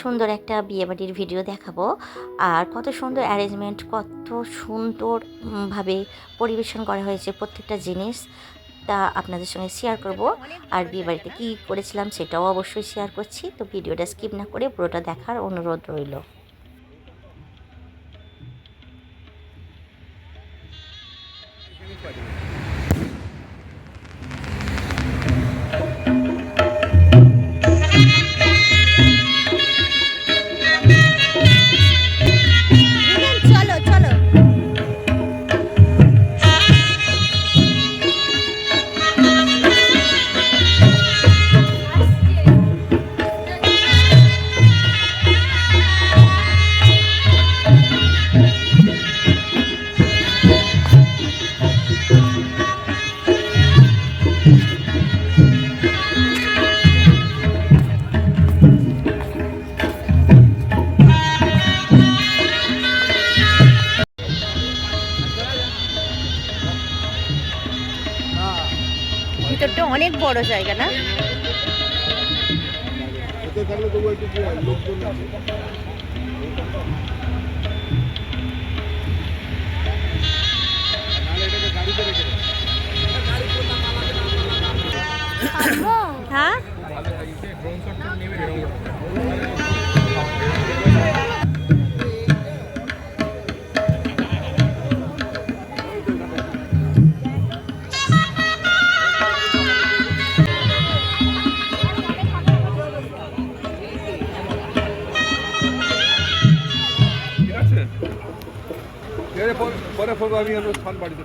সুন্দর একটা বিয়েবাড়ির ভিডিও দেখাবো। আর কত সুন্দর অ্যারেঞ্জমেন্ট কত সুন্দরভাবে পরিবেশন করা হয়েছে প্রত্যেকটা জিনিস তা আপনাদের সঙ্গে শেয়ার করব। আর বিয়েবাড়িতে কী করেছিলাম সেটাও অবশ্যই শেয়ার করছি। তো ভিডিওটা স্কিপ না করে পুরোটা দেখার অনুরোধ রইল। চলো বড় জায়গা না? হ্যাঁ? ಪರಫಲವಾಗಿ ಅನ್ನೋ ಸ್ಥಾನ ಮಾಡಿದೆ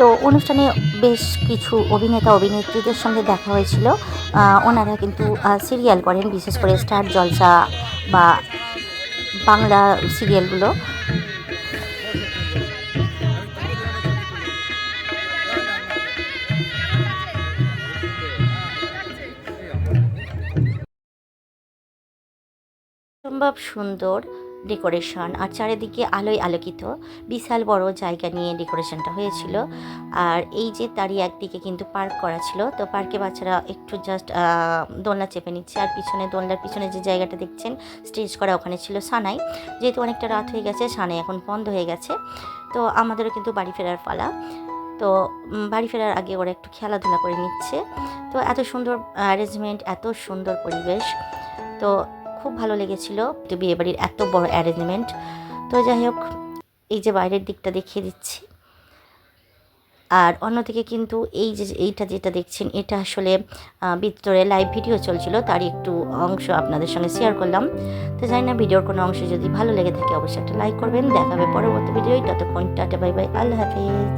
তো অনুষ্ঠানে বেশ কিছু অভিনেতা, অভিনেত্রীদের সঙ্গে দেখা হয়েছিল। ওনারা কিন্তু সিরিয়াল করেন, বিশেষ করে স্টার জলসা বা বাংলা সিরিয়ালগুলো। সম্ভব সুন্দর ডেকোরেশন আর চারিদিকে আলোয় আলোকিত। বিশাল বড় জায়গা নিয়ে ডেকোরেশনটা হয়েছিল। আর এই যে তারই একদিকে কিন্তু পার্ক করা ছিল, তো পার্কে বাচ্চারা একটু জাস্ট দোলনা চেপে নিচ্ছে। আর পিছনে দোলনার পিছনে যে জায়গাটা দেখছেন, স্টেজ করা ওখানে ছিল সানাই। যেহেতু অনেকটা রাত হয়ে গেছে, সানাই এখন বন্ধ হয়ে গেছে। তো আমাদেরও কিন্তু বাড়ি ফেরার পালা। তো বাড়ি ফেরার আগে ওরা একটু খেলাধুলা করে নিচ্ছে। তো এত সুন্দর অ্যারেঞ্জমেন্ট এত সুন্দর পরিবেশ। তো খুব ভালো লেগেছিল তো বিয়েবাড়ির এত বড় অ্যারেঞ্জমেন্ট তো যাই হোক, এই যে বাইরের দিকটা দেখিয়ে দিচ্ছি। আর অন্যদিকে কিন্তু এই যে, এইটা যেটা দেখছেন, এটা আসলে ভিতরে লাইভ ভিডিও চলছিল তার একটু অংশ আপনাদের সঙ্গে শেয়ার করলাম। তো জানি না ভিডিওর কোনো অংশ যদি ভালো লেগে থাকে, অবশ্যই একটা লাইক করবেন। দেখাবে পরবর্তী ভিডিও ততক্ষণ টাটা বাই বাই আল্লাহ হাফিজ।